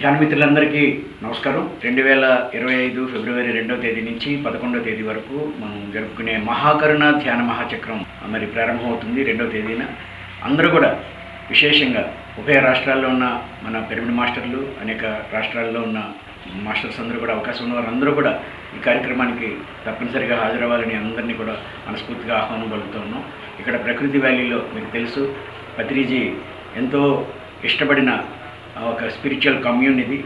ధ్యానమిత్రులందరికీ నమస్కారం. రెండు వేల ఇరవై ఐదు ఫిబ్రవరి రెండవ తేదీ నుంచి పదకొండవ తేదీ వరకు మనం జరుపుకునే మహాకరుణ ధ్యాన మహాచక్రం మరి ప్రారంభమవుతుంది రెండవ తేదీన. అందరూ కూడా విశేషంగా ఉభయ రాష్ట్రాల్లో ఉన్న మన పిరమిడ్ మాస్టర్లు అనేక రాష్ట్రాల్లో ఉన్న మాస్టర్స్ అందరూ కూడా అవకాశం ఉన్న వారందరూ కూడా ఈ కార్యక్రమానికి తప్పనిసరిగా హాజరవ్వాలని అందరినీ కూడా మనస్ఫూర్తిగా ఆహ్వానం పలుకుతూ ఉన్నాం. ఇక్కడ ప్రకృతి వ్యాలీలో మీకు తెలుసు పత్రిజీ ఎంతో ఇష్టపడిన ఒక స్పిరిచువల్ కమ్యూనిటీ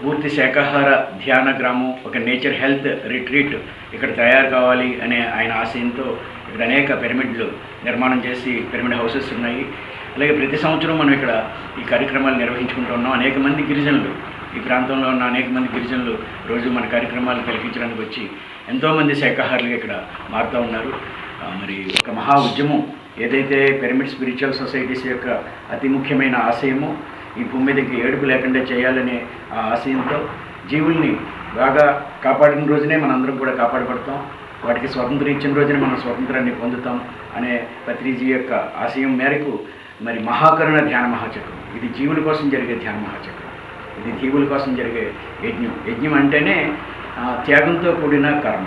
పూర్తి శాకాహార ధ్యాన గ్రామం ఒక నేచర్ హెల్త్ రిట్రీట్ ఇక్కడ తయారు కావాలి అనే ఆయన ఆశయంతో ఇక్కడ అనేక పిరమిడ్లు నిర్మాణం చేసి పిరమిడ్ హౌసెస్ ఉన్నాయి. అలాగే ప్రతి సంవత్సరం మనం ఇక్కడ ఈ కార్యక్రమాలు నిర్వహించుకుంటూ ఉన్నాం. అనేక మంది గిరిజనులు ఈ ప్రాంతంలో ఉన్న అనేక మంది గిరిజనులు రోజు మన కార్యక్రమాలు కలిగించడానికి వచ్చి ఎంతోమంది శాకాహారులుగా ఇక్కడ మారుతూ ఉన్నారు. మరి ఒక మహా ఉద్యమం ఏదైతే పిరమిడ్ స్పిరిచువల్ సొసైటీస్ యొక్క అతి ముఖ్యమైన ఆశయమో ఈ భూమి మీదకి ఏడుపు లేకుండా చేయాలనే ఆ ఆశయంతో జీవుల్ని బాగా కాపాడిన రోజునే మనందరం కూడా కాపాడబడతాం. వాటికి స్వతంత్రం ఇచ్చిన రోజునే మనం స్వతంత్రాన్ని పొందుతాం అనే పత్రిజీ యొక్క ఆశయం మేరకు మరి మహాకరుణ ధ్యాన మహాచక్రం. ఇది జీవుల కోసం జరిగే ధ్యాన మహాచక్రం. ఇది జీవుల కోసం జరిగే యజ్ఞం. యజ్ఞం అంటేనే త్యాగంతో కూడిన కర్మ.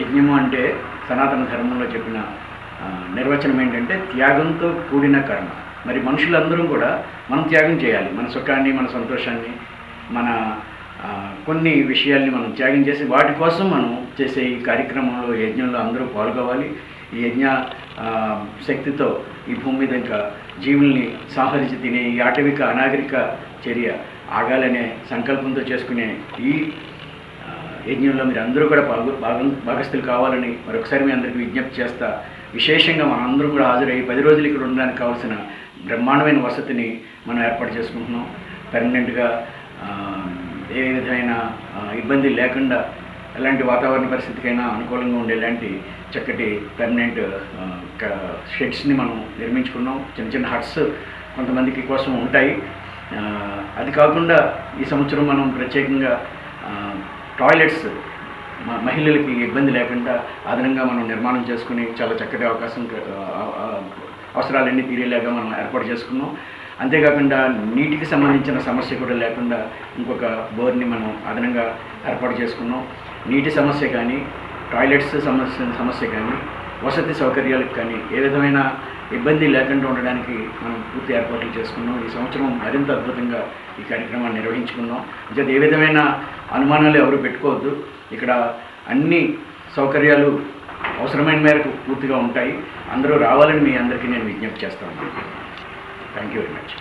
యజ్ఞము అంటే సనాతన ధర్మంలో చెప్పిన నిర్వచనం ఏంటంటే త్యాగంతో కూడిన కర్మ. మరి మనుషులందరం కూడా మనం త్యాగం చేయాలి. మన సుఖాన్ని మన సంతోషాన్ని మన కొన్ని విషయాల్ని మనం త్యాగం చేసి వాటి కోసం మనం చేసే ఈ కార్యక్రమంలో యజ్ఞంలో అందరూ పాల్గొవాలి. ఈ యజ్ఞ శక్తితో ఈ భూమి మీద ఇంకా జీవుల్ని సంహరించి తినే ఈ ఆటవిక అనాగరిక చర్య ఆగాలనే సంకల్పంతో చేసుకునే ఈ యజ్ఞంలో మీరు అందరూ కూడా పాల్గొ భాగం భాగస్థులు కావాలని మరొకసారి మీ అందరికీ విజ్ఞప్తి చేస్తా. విశేషంగా మనందరూ కూడా హాజరై పది రోజులు ఇక్కడ ఉండడానికి కావాల్సిన బ్రహ్మాండమైన వసతిని మనం ఏర్పాటు చేసుకుంటున్నాం. పెర్మనెంట్గా ఏ విధమైన ఇబ్బంది లేకుండా ఎలాంటి వాతావరణ పరిస్థితికైనా అనుకూలంగా ఉండేలాంటి చక్కటి పెర్మనెంట్ షెడ్స్ని మనం నిర్మించుకున్నాం. చిన్న చిన్న హట్స్ కొంతమందికి కోసం ఉంటాయి. అది కాకుండా ఈ సంవత్సరం మనం ప్రత్యేకంగా టాయిలెట్స్ మహిళలకి ఇబ్బంది లేకుండా అదనంగా మనం నిర్మాణం చేసుకుని చాలా చక్కటి అవకాశం అవసరాలన్నీ తీరేలాగా మనం ఏర్పాటు చేసుకున్నాం. అంతేకాకుండా నీటికి సంబంధించిన సమస్య కూడా లేకుండా ఇంకొక బోర్ని మనం అదనంగా ఏర్పాటు చేసుకున్నాం. నీటి సమస్య కానీ టాయిలెట్స్ సమస్య సమస్య కానీ వసతి సౌకర్యాలకు కానీ ఏ విధమైన ఇబ్బంది లేకుండా ఉండడానికి మనం పూర్తి ఏర్పాట్లు చేసుకున్నాం. ఈ సంవత్సరం మరింత అద్భుతంగా ఈ కార్యక్రమాన్ని నిర్వహించుకున్నాం. ఇంకా ఏ విధమైన అనుమానాలు ఎవరు పెట్టుకోవద్దు. ఇక్కడ అన్ని సౌకర్యాలు అవసరమైన మేరకు పూర్తిగా ఉంటాయి. అందరూ రావాలని మీ అందరికీ నేను విజ్ఞప్తి చేస్తాను థ్యాంక్ యూ వెరీ మచ్